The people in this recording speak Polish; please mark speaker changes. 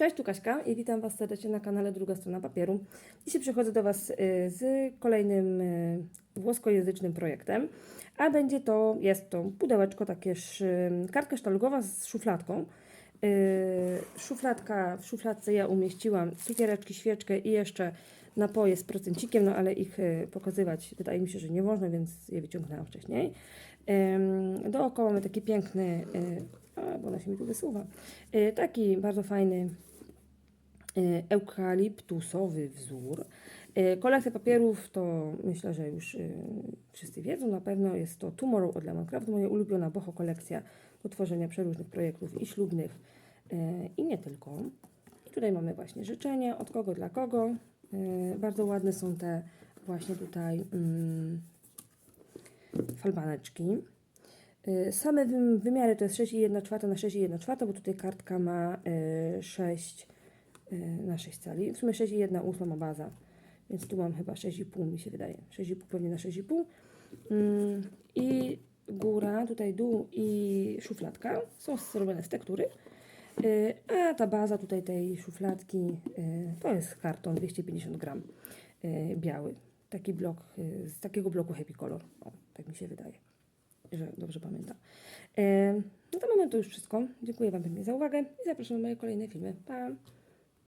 Speaker 1: Cześć, tu Kaśka i witam Was serdecznie na kanale Druga Strona Papieru. Dzisiaj przychodzę do Was y, z kolejnym y, włoskojęzycznym projektem, a będzie to, jest to pudełeczko, takie kartka sztalgowa z szufladką. Y, Szufladka, w szufladce ja umieściłam cukiereczki, świeczkę i jeszcze napoje z procencikiem, no ale ich pokazywać wydaje mi się, że nie można, więc je wyciągnęłam wcześniej. Dookoła mamy taki piękny, a, bo ona się mi tu wysuwa, taki bardzo fajny eukaliptusowy wzór. Y, Kolekcja papierów to myślę, że już y, wszyscy wiedzą na pewno. Jest to Tomorrow od Lemoncraft, moja ulubiona boho kolekcja do tworzenia przeróżnych projektów i ślubnych i nie tylko. I tutaj mamy właśnie życzenia od kogo dla kogo. Bardzo ładne są te właśnie tutaj mm, falbaneczki. Same wym- wymiary to jest 6,1 czwarta na 6,1 czwarta, bo tutaj kartka ma y, 6 y, na 6 cali. W sumie 6,1 ósma ma baza, więc tu mam chyba 6,5 mi się wydaje. 6,5 pewnie na 6,5. Ym, I góra, tutaj dół i szufladka są zrobione z tektury. Y, A ta baza tutaj tej szufladki y, to jest karton 250 gram y, biały. Taki blok, y, z takiego bloku Happy Color. O, tak mi się wydaje że dobrze pamiętam. No to mamy to już wszystko. Dziękuję Wam pięknie za uwagę i zapraszam na moje kolejne filmy. Pa!